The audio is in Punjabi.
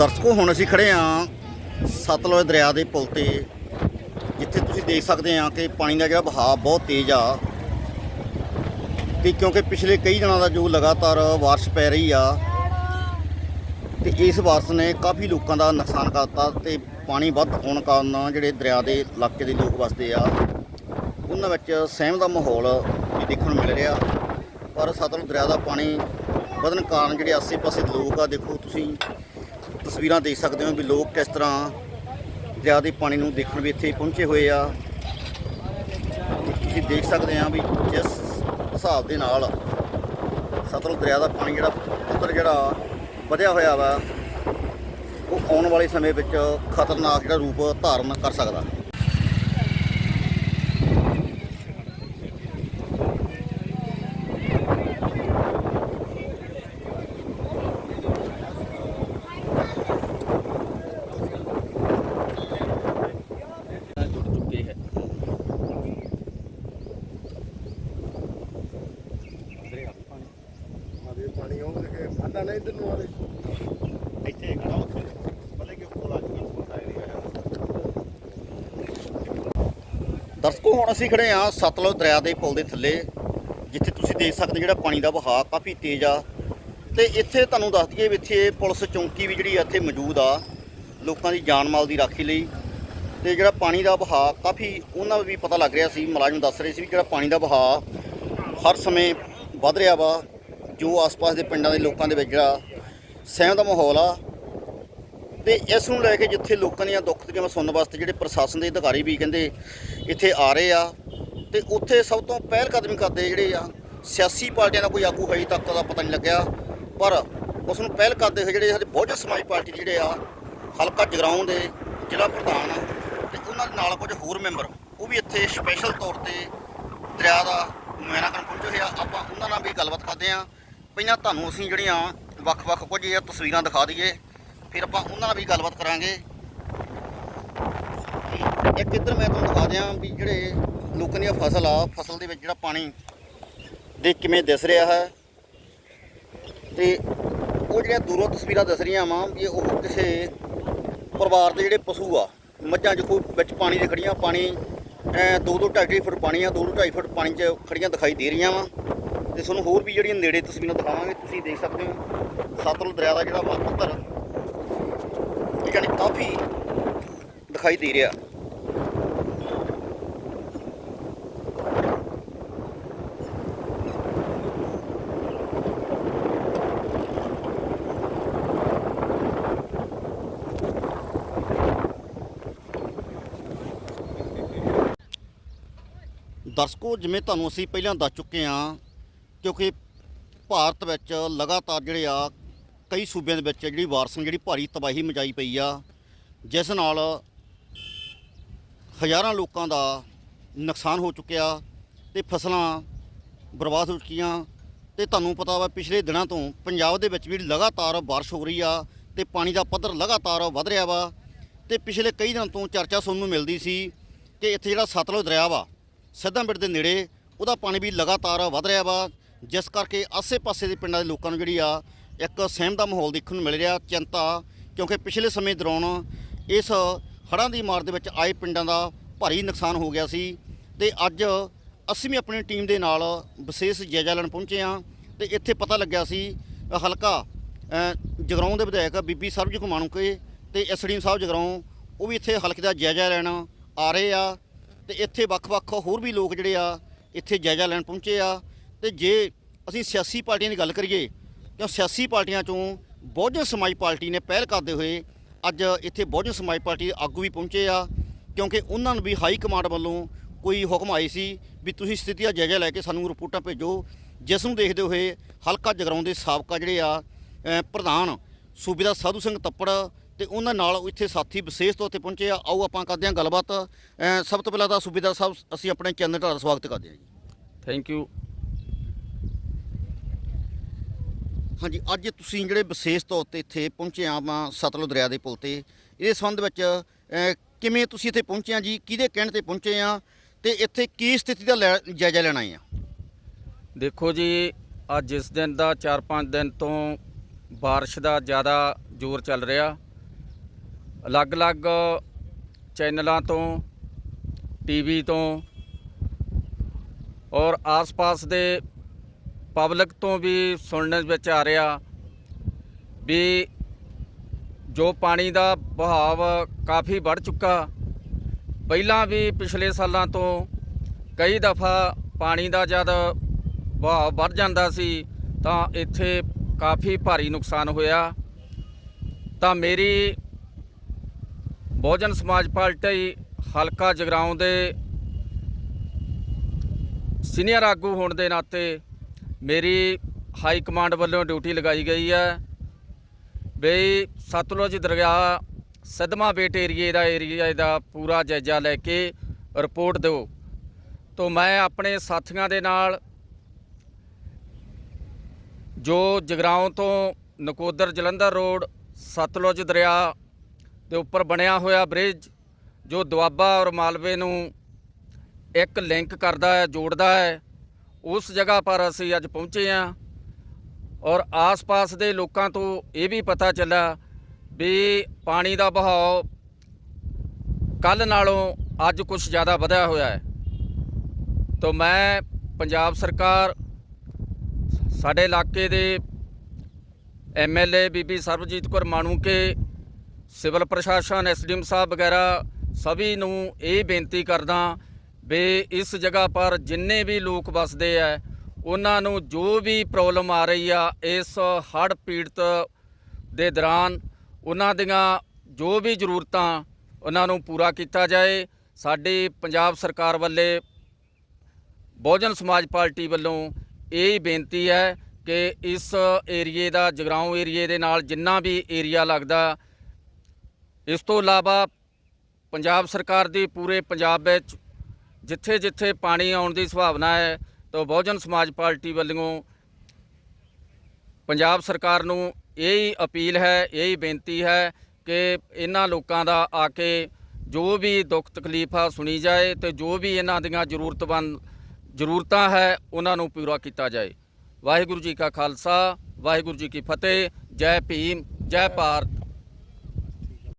ਦਰਸ਼ਕੋ, ਹੁਣ ਅਸੀਂ ਖੜੇ ਹਾਂ ਸਤਲੁਜ ਦਰਿਆ ਦੇ ਪੁਲ ਤੇ, ਜਿੱਥੇ ਤੁਸੀਂ ਦੇਖ ਸਕਦੇ ਆ ਕਿ ਪਾਣੀ ਦਾ ਜਿਹੜਾ ਵਹਾਅ ਬਹੁਤ ਤੇਜ਼ ਆ ਤੇ ਕਿਉਂਕਿ ਪਿਛਲੇ ਕਈ ਦਿਨਾਂ ਦਾ ਜੋ ਲਗਾਤਾਰ ਬਾਰਿਸ਼ ਪੈ ਰਹੀ ਆ, ਤੇ ਇਸ ਬਾਰਿਸ਼ ਨੇ ਕਾਫੀ ਲੋਕਾਂ ਦਾ ਨੁਕਸਾਨ ਕਰਤਾ ਤੇ ਪਾਣੀ ਵੱਧ ਹੋਣ ਕਾਰਨ ਜਿਹੜੇ ਦਰਿਆ ਦੇ ਇਲਾਕੇ ਦੇ ਲੋਕ ਵਸਦੇ ਆ, ਉਹਨਾਂ ਵਿੱਚ ਸਹਿਮ ਦਾ ਮਾਹੌਲ ਵੀ ਦੇਖਣ ਨੂੰ ਮਿਲ ਰਿਹਾ। ਪਰ ਸਤਲੁਜ ਦਰਿਆ ਦਾ ਪਾਣੀ ਵਧਣ ਕਾਰਨ ਜਿਹੜੇ ਆਸੇ-ਪਾਸੇ ਲੋਕ ਆ, ਦੇਖੋ ਤੁਸੀਂ ਤਸਵੀਰਾਂ ਦੇਖ ਸਕਦੇ ਹੋ ਵੀ ਲੋਕ ਕਿਸ ਤਰ੍ਹਾਂ ਦਰਿਆ ਦੇ ਪਾਣੀ ਨੂੰ ਦੇਖਣ ਵੀ ਇੱਥੇ ਪਹੁੰਚੇ ਹੋਏ ਆ। ਤੁਸੀਂ ਦੇਖ ਸਕਦੇ ਆ ਵੀ ਜਿਸ ਹਿਸਾਬ ਦੇ ਨਾਲ ਸਤਲੁਜ ਦਰਿਆ ਦਾ ਪਾਣੀ ਜਿਹੜਾ ਪੱਧਰ ਜਿਹੜਾ ਵਧਿਆ ਹੋਇਆ ਵਾ, ਉਹ ਆਉਣ ਵਾਲੇ ਸਮੇਂ ਵਿੱਚ ਖਤਰਨਾਕ ਜਿਹੜਾ ਰੂਪ ਧਾਰਨ ਕਰ ਸਕਦਾ। ਨਹੀਂ ਇਧਰ ਨੂੰ ਆਦੇ ਇੱਥੇ ਖੜਾ ਉੱਥੇ। ਪਤਾ ਕਿ ਕੋਲ ਅੱਜ ਕੱਲ੍ਹ ਹੁੰਦਾ ਏਰੀਆ ਦਰਸ਼ਕੋ ਹੁਣ ਅਸੀਂ ਖੜੇ ਆ ਸਤਲੁਜ ਦਰਿਆ ਦੇ ਪੁਲ ਦੇ ਥੱਲੇ ਜਿੱਥੇ ਤੁਸੀਂ ਦੇਖ ਸਕਦੇ ਜਿਹੜਾ ਪਾਣੀ ਦਾ ਵਹਾਅ ਕਾਫੀ ਤੇਜ਼ ਆ। ਤੇ ਇੱਥੇ ਤੁਹਾਨੂੰ ਦੱਸ ਦਈਏ ਵੀ ਇੱਥੇ ਪੁਲਿਸ ਚੌਂਕੀ ਵੀ ਜਿਹੜੀ ਆ ਇੱਥੇ ਮੌਜੂਦ ਆ ਲੋਕਾਂ ਦੀ ਜਾਨ ਮਾਲ ਦੀ ਰਾਖੀ ਲਈ। ਤੇ ਜਿਹੜਾ ਪਾਣੀ ਦਾ ਵਹਾਅ ਕਾਫੀ ਉਹਨਾਂ ਨੂੰ ਵੀ ਪਤਾ ਲੱਗ ਰਿਹਾ ਸੀ ਮੁਲਾਜ਼ਮ ਦੱਸ ਰਹੇ ਸੀ ਵੀ ਜਿਹੜਾ ਪਾਣੀ ਦਾ ਵਹਾਅ ਹਰ ਸਮੇਂ ਵੱਧ ਰਿਹਾ ਵਾ। ਜੋ ਆਸ-ਪਾਸ ਦੇ ਪਿੰਡਾਂ ਦੇ ਲੋਕਾਂ ਦੇ ਵਿੱਚ ਜਿਹੜਾ ਸਹਿਮ ਦਾ ਮਾਹੌਲ ਆ। ਤੇ ਇਸ ਨੂੰ ਲੈ ਕੇ ਜਿੱਥੇ ਲੋਕਾਂ ਦੀਆਂ ਦੁੱਖ ਤਕਲੀਫਾਂ ਸੁਣਨ ਵਾਸਤੇ ਜਿਹੜੇ ਪ੍ਰਸ਼ਾਸਨ ਦੇ ਅਧਿਕਾਰੀ ਵੀ ਕਹਿੰਦੇ ਇੱਥੇ ਆ ਰਹੇ ਆ, ਤੇ ਉੱਥੇ ਸਭ ਤੋਂ ਪਹਿਲ ਕਦਮੀ ਕਰਦੇ ਜਿਹੜੇ ਆ, ਸਿਆਸੀ ਪਾਰਟੀਆਂ ਦਾ ਕੋਈ ਆਗੂ ਹਜੇ ਤੱਕ ਦਾ ਪਤਾ ਨਹੀਂ ਲੱਗਿਆ, ਪਰ ਉਸ ਨੂੰ ਪਹਿਲ ਕਰਦੇ ਹੋਏ ਜਿਹੜੇ ਸਾਡੇ ਬਹੁਜਨ ਸਮਾਜ ਪਾਰਟੀ ਜਿਹੜੇ ਆ, ਹਲਕਾ ਜਗਰਾਉਂ ਦੇ ਜ਼ਿਲ੍ਹਾ ਪ੍ਰਧਾਨ ਤੇ ਉਹਨਾਂ ਦੇ ਨਾਲ ਕੁਝ ਹੋਰ ਮੈਂਬਰ, ਉਹ ਵੀ ਇੱਥੇ ਸਪੈਸ਼ਲ ਤੌਰ ਤੇ ਦਰਿਆ ਦਾ ਮੁਆਇਨਾ ਕਰਨ ਪਹੁੰਚੇ ਹੋਏ ਆ। ਆਪਾਂ ਉਹਨਾਂ ਨਾਲ ਵੀ ਗੱਲਬਾਤ ਕਰਦੇ ਆ। ਪਹਿਲਾਂ ਤੁਹਾਨੂੰ ਅਸੀਂ ਜਿਹੜੀਆਂ ਵੱਖ-ਵੱਖ ਕੁਝ ਇਹ ਤਸਵੀਰਾਂ ਦਿਖਾ ਦਈਏ, ਫਿਰ ਆਪਾਂ ਉਹਨਾਂ ਨਾਲ ਵੀ ਗੱਲਬਾਤ ਕਰਾਂਗੇ। ਇੱਕ ਇੱਧਰ ਮੈਂ ਤੁਹਾਨੂੰ ਦਿਖਾ ਦਿਆਂ ਵੀ ਜਿਹੜੇ ਲੋਕਾਂ ਦੀਆਂ ਫਸਲ ਆ, ਫਸਲ ਦੇ ਵਿੱਚ ਜਿਹੜਾ ਪਾਣੀ ਦੇ ਕਿਵੇਂ ਦਿਸ ਰਿਹਾ ਹੈ। ਤੇ ਉਹ ਜਿਹੜੀਆਂ ਦੂਰੋਂ ਤਸਵੀਰਾਂ ਦਿਸ ਰਹੀਆਂ ਵਾਂ ਵੀ ਉਹ ਕਿਸੇ ਪਰਿਵਾਰ ਦੇ ਜਿਹੜੇ ਪਸ਼ੂ ਆ, ਮੱਝਾਂ ਦੇਖੋ ਵਿੱਚ ਪਾਣੀ ਦੇ ਖੜੀਆਂ ਪਾਣੀ, ਐ ਦੋ ਦੋ ਢਾਈ ਢਾਈ ਫੁੱਟ ਪਾਣੀ ਆ ਦੋ ਦੋ ਢਾਈ ਫੁੱਟ ਪਾਣੀ 'ਚ ਖੜੀਆਂ ਦਿਖਾਈ ਦੇ ਰਹੀਆਂ ਵਾ। ਤੇ ਤੁਹਾਨੂੰ ਹੋਰ ਵੀ ਜਿਹੜੀਆਂ ਨੇੜੇ ਤਸਵੀਰਾਂ ਦਿਖਾਵਾਂਗੇ, ਤੁਸੀਂ ਦੇਖ ਸਕਦੇ ਹੋ ਸਤਲੁਜ ਦਰਿਆ ਦਾ ਜਿਹੜਾ ਵਾ ਪੱਧਰ ਇਹ ਕਾਫੀ ਦਿਖਾਈ ਦੇ ਰਿਹਾ। ਦਰਸ਼ਕੋ, ਜਿਵੇਂ ਤੁਹਾਨੂੰ ਅਸੀਂ ਪਹਿਲਾਂ ਦੱਸ ਚੁੱਕੇ ਹਾਂ ਕਿਉਂਕਿ ਭਾਰਤ ਵਿੱਚ ਲਗਾਤਾਰ ਜਿਹੜੇ ਆ ਕਈ ਸੂਬਿਆਂ ਦੇ ਵਿੱਚ ਜਿਹੜੀ ਵਾਰਸ ਜਿਹੜੀ ਭਾਰੀ ਤਬਾਹੀ ਮਚਾਈ ਪਈ ਆ, ਜਿਸ ਨਾਲ ਹਜ਼ਾਰਾਂ ਲੋਕਾਂ ਦਾ ਨੁਕਸਾਨ ਹੋ ਚੁੱਕਿਆ ਤੇ ਫਸਲਾਂ ਬਰਬਾਦ ਹੋ ਚੁੱਕੀਆਂ। ਤੇ ਤੁਹਾਨੂੰ ਪਤਾ ਵਾ ਪਿਛਲੇ ਦਿਨਾਂ ਤੋਂ ਪੰਜਾਬ ਦੇ ਵਿੱਚ ਵੀ ਲਗਾਤਾਰ ਬਾਰਿਸ਼ ਹੋ ਰਹੀ ਆ ਤੇ ਪਾਣੀ ਦਾ ਪੱਧਰ ਲਗਾਤਾਰ ਵਧ ਰਿਹਾ ਵਾ। ਤੇ ਪਿਛਲੇ ਕਈ ਦਿਨਾਂ ਤੋਂ ਚਰਚਾ ਸੁਣਨ ਨੂੰ ਮਿਲਦੀ ਸੀ ਕਿ ਇੱਥੇ ਜਿਹੜਾ ਸਤਲੁਜ ਦਰਿਆ ਵਾ ਸਿੱਧਾਂਬਿੜ ਦੇ ਨੇੜੇ, ਉਹਦਾ ਪਾਣੀ ਵੀ ਲਗਾਤਾਰ ਵਧ ਰਿਹਾ ਵਾ। ਜਿਸ ਕਰਕੇ ਆਸੇ-ਪਾਸੇ ਦੇ ਪਿੰਡਾਂ ਦੇ ਲੋਕਾਂ ਨੂੰ ਜਿਹੜੀ ਆ ਇੱਕ ਸਹਿਮ ਦਾ ਮਾਹੌਲ ਦੇਖਣ ਨੂੰ ਮਿਲ ਰਿਹਾ ਚਿੰਤਾ, ਕਿਉਂਕਿ ਪਿਛਲੇ ਸਮੇਂ ਦੌਰਾਨ ਇਸ ਹੜ੍ਹਾਂ ਦੀ ਮਾਰ ਦੇ ਵਿੱਚ ਆਏ ਪਿੰਡਾਂ ਦਾ ਭਾਰੀ ਨੁਕਸਾਨ ਹੋ ਗਿਆ ਸੀ ਤੇ ਅੱਜ ਅਸੀਂ ਵੀ ਆਪਣੀ ਟੀਮ ਦੇ ਨਾਲ ਵਿਸ਼ੇਸ਼ ਜਾਇਜ਼ਾ ਲੈਣ ਪਹੁੰਚੇ ਹਾਂ ਤੇ ਇੱਥੇ ਪਤਾ ਲੱਗਿਆ ਸੀ, ਹਲਕਾ ਜਗਰਾਉਂ ਦੇ ਵਿਧਾਇਕ ਬੀਬੀ ਸਰਬਜੀਤ ਮਾਣੂਕੇ ਤੇ ਐਸਡੀਐਮ ਸਾਹਿਬ ਜਗਰਾਉਂ, ਉਹ ਵੀ ਇੱਥੇ ਹਲਕੇ ਦਾ ਜਾਇਜ਼ਾ ਲੈਣ ਆ ਰਹੇ ਆ ਤੇ ਇੱਥੇ ਵੱਖ-ਵੱਖ ਹੋਰ ਵੀ ਲੋਕ ਜਿਹੜੇ ਆ ਇੱਥੇ ਜਾਇਜ਼ਾ ਲੈਣ ਪਹੁੰਚੇ ਆ ਤੇ ਜੇ ਅਸੀਂ ਸਿਆਸੀ ਪਾਰਟੀਆਂ ਦੀ ਗੱਲ ਕਰੀਏ, ਤਾਂ ਸਿਆਸੀ ਪਾਰਟੀਆਂ ਚੋਂ ਬਹੁਜਨ ਸਮਾਜ ਪਾਰਟੀ ਨੇ ਪਹਿਲ ਕਰਦੇ ਹੋਏ ਅੱਜ ਇੱਥੇ ਬਹੁਜਨ ਸਮਾਜ ਪਾਰਟੀ ਦੇ ਆਗੂ ਵੀ ਪਹੁੰਚੇ ਆ, ਕਿਉਂਕਿ ਉਹਨਾਂ ਨੂੰ ਵੀ ਹਾਈ ਕਮਾਂਡ ਵੱਲੋਂ ਕੋਈ ਹੁਕਮ ਆਈ ਸੀ ਵੀ ਤੁਸੀਂ ਸਥਿਤੀ ਦਾ ਜਾਇਜ਼ਾ ਲੈ ਕੇ ਸਾਨੂੰ ਰਿਪੋਰਟਾਂ ਭੇਜੋ, ਜਿਸ ਨੂੰ ਦੇਖਦੇ ਹੋਏ ਹਲਕਾ ਜਗਰਾਉਂ ਦੇ ਸਾਬਕਾ ਜਿਹੜੇ ਆ ਪ੍ਰਧਾਨ ਸੂਬੇਦਾਰ ਸਾਧੂ ਸਿੰਘ ਤੱਪੜ ਤੇ ਉਹਨਾਂ ਨਾਲ ਇੱਥੇ ਸਾਥੀ ਵਿਸ਼ੇਸ਼ ਤੌਰ ਤੇ ਪਹੁੰਚੇ ਆ। ਆਓ ਆਪਾਂ ਕਰਦੇ ਹਾਂ ਗੱਲਬਾਤ। ਸਭ ਤੋਂ ਪਹਿਲਾਂ ਤਾਂ ਸੂਬੇਦਾਰ ਸਾਹਿਬ, ਅਸੀਂ ਆਪਣੇ ਚੈਨਲ ਦਾ ਸਵਾਗਤ ਕਰਦੇ ਹਾਂ ਜੀ। ਥੈਂਕ ਯੂ ਹਾਂਜੀ ਅੱਜ ਤੁਸੀਂ ਜਿਹੜੇ ਵਿਸ਼ੇਸ਼ ਤੌਰ ਤੇ ਇੱਥੇ ਪਹੁੰਚੇ ਆ ਆਪਾਂ ਸਤਲੁਜ ਦਰਿਆ ਦੇ ਪੁਲ ਤੇ ਇਹਦੇ ਸੰਬੰਧ ਵਿੱਚ ਅ, ਕਿਵੇਂ ਤੁਸੀਂ ਇੱਥੇ ਪਹੁੰਚੇ ਆ ਜੀ? ਕਿਹਦੇ ਕਹਿਣ ਤੇ ਪਹੁੰਚੇ ਆ? ਤੇ ਇੱਥੇ ਕੀ ਸਥਿਤੀ ਦਾ ਲੈ- ਜਾਇਜ਼ਾ ਲੈਣਾ ਆਏ ਆ? ਦੇਖੋ ਜੀ ਅੱਜ ਇਸ ਦਿਨ ਦਾ 4-5 ਦਿਨ ਤੋਂ ਬਾਰਿਸ਼ ਦਾ ਜ਼ਿਆਦਾ ਜ਼ੋਰ ਚੱਲ ਰਿਹਾ। ਅਲੱਗ-ਅਲੱਗ ਚੈਨਲਾਂ ਤੋਂ ਟੀਵੀ ਤੋਂ ਔਰ ਆਸ-ਪਾਸ ਦੇ ਪਬਲਿਕ ਤੋਂ ਵੀ ਸੁਣਨ ਵਿੱਚ ਆ ਰਿਹਾ ਵੀ ਜੋ ਪਾਣੀ ਦਾ ਬਹਾਵ ਕਾਫੀ ਵੱਧ ਚੁੱਕਾ। ਪਹਿਲਾਂ ਵੀ ਪਿਛਲੇ ਸਾਲਾਂ ਤੋਂ ਕਈ ਦਫਾ ਪਾਣੀ ਦਾ ਜਦ ਵਹਾਅ ਵੱਧ ਜਾਂਦਾ ਸੀ, ਤਾਂ ਇੱਥੇ ਕਾਫੀ ਭਾਰੀ ਨੁਕਸਾਨ ਹੋਇਆ। ਤਾਂ ਮੇਰੀ ਬਹੁਜਨ ਸਮਾਜ ਪਾਰਟੀ ਹਲਕਾ ਜਗਰਾਉਂ ਦੇ ਸੀਨੀਅਰ ਆਗੂ ਹੋਣ ਦੇ ਨਾਤੇ ਮੇਰੀ ਹਾਈ ਕਮਾਂਡ ਵੱਲੋਂ ਡਿਊਟੀ ਲਗਾਈ ਗਈ ਹੈ ਬਈ ਸਤਲੁਜ ਦਰਿਆ ਸਦਮਾ ਬੇਟ ਏਰੀਏ ਦਾ ਏਰੀਆ ਦਾ ਪੂਰਾ ਜਾਇਜ਼ਾ ਲੈ ਕੇ ਰਿਪੋਰਟ ਦਿਓ। ਤੋਂ ਮੈਂ ਆਪਣੇ ਸਾਥੀਆਂ ਦੇ ਨਾਲ ਜੋ ਜਗਰਾਉਂ ਤੋਂ ਨਕੋਦਰ ਜਲੰਧਰ ਰੋਡ, ਸਤਲੁਜ ਦਰਿਆ ਦੇ ਉੱਪਰ ਬਣਿਆ ਹੋਇਆ ਬ੍ਰਿਜ, ਜੋ ਦੁਆਬਾ ਔਰ ਮਾਲਵੇ ਨੂੰ ਇੱਕ ਲਿੰਕ ਕਰਦਾ ਹੈ, ਜੋੜਦਾ ਹੈ ਉਸ ਜਗ੍ਹਾ ਪਰ ਅਸੀਂ ਅੱਜ ਪਹੁੰਚੇ ਹਾਂ ਔਰ ਆਸ-ਪਾਸ ਦੇ ਲੋਕਾਂ ਤੋਂ ਇਹ ਵੀ ਪਤਾ ਚੱਲਿਆ ਵੀ ਪਾਣੀ ਦਾ ਬਹਾਅ ਕੱਲ ਨਾਲੋਂ ਅੱਜ ਕੁਝ ਜ਼ਿਆਦਾ ਵਧਿਆ ਹੋਇਆ ਹੈ। ਤੋਂ ਮੈਂ ਪੰਜਾਬ ਸਰਕਾਰ, ਸਾਡੇ ਇਲਾਕੇ ਦੇ ਐਮਐਲਏ ਬੀਬੀ ਸਰਬਜੀਤ ਕੌਰ ਮਾਣੂਕੇ, ਸਿਵਲ ਪ੍ਰਸ਼ਾਸਨ ਐਸਡੀਐਮ ਸਾਹਿਬ ਵਗੈਰਾ ਸਭੀ ਨੂੰ ਇਹ ਬੇਨਤੀ ਕਰਦਾ ਵੀ ਇਸ ਜਗ੍ਹਾ ਪਰ ਜਿੰਨੇ ਵੀ ਲੋਕ ਵਸਦੇ ਆ, ਉਹਨਾਂ ਨੂੰ ਜੋ ਵੀ ਪ੍ਰੋਬਲਮ ਆ ਰਹੀ ਆ, ਇਸ ਹੜ੍ਹ ਪੀੜਤ ਦੇ ਦੌਰਾਨ ਉਹਨਾਂ ਦੀਆਂ ਜੋ ਵੀ ਜ਼ਰੂਰਤਾਂ, ਉਹਨਾਂ ਨੂੰ ਪੂਰਾ ਕੀਤਾ ਜਾਏ। ਸਾਡੀ ਪੰਜਾਬ ਸਰਕਾਰ ਵੱਲੇ ਬਹੁਜਨ ਸਮਾਜ ਪਾਰਟੀ ਵੱਲੋਂ ਇਹ ਬੇਨਤੀ ਹੈ ਕਿ ਇਸ ਏਰੀਏ ਦਾ, ਜਗਰਾਉਂ ਏਰੀਏ ਦੇ ਨਾਲ ਜਿੰਨਾ ਵੀ ਏਰੀਆ ਲੱਗਦਾ, ਇਸ ਤੋਂ ਇਲਾਵਾ ਪੰਜਾਬ ਸਰਕਾਰ ਦੀ ਪੂਰੇ ਪੰਜਾਬ ਵਿੱਚ ਜਿੱਥੇ ਜਿੱਥੇ ਪਾਣੀ ਆਉਣ ਦੀ ਸੰਭਾਵਨਾ ਹੈ, ਤਾਂ ਬਹੁਜਨ ਸਮਾਜ ਪਾਰਟੀ ਵੱਲੋਂ ਪੰਜਾਬ ਸਰਕਾਰ ਨੂੰ ਇਹੀ ਅਪੀਲ ਹੈ, ਇਹੀ ਬੇਨਤੀ ਹੈ ਕਿ ਇਹਨਾਂ ਲੋਕਾਂ ਦਾ ਆ ਕੇ ਜੋ ਵੀ ਦੁੱਖ ਤਕਲੀਫ ਆ ਸੁਣੀ ਜਾਏ ਤੇ ਜੋ ਵੀ ਇਹਨਾਂ ਦੀਆਂ ਜ਼ਰੂਰਤਮੰਦ ਜ਼ਰੂਰਤਾਂ ਹੈ, ਉਹਨਾਂ ਨੂੰ ਪੂਰਾ ਕੀਤਾ ਜਾਏ। ਵਾਹਿਗੁਰੂ ਜੀ ਕਾ ਖਾਲਸਾ, ਵਾਹਿਗੁਰੂ ਜੀ ਕੀ ਫਤਿਹ, ਜੈ ਭੀਮ, ਜੈ ਭਾਰਤ।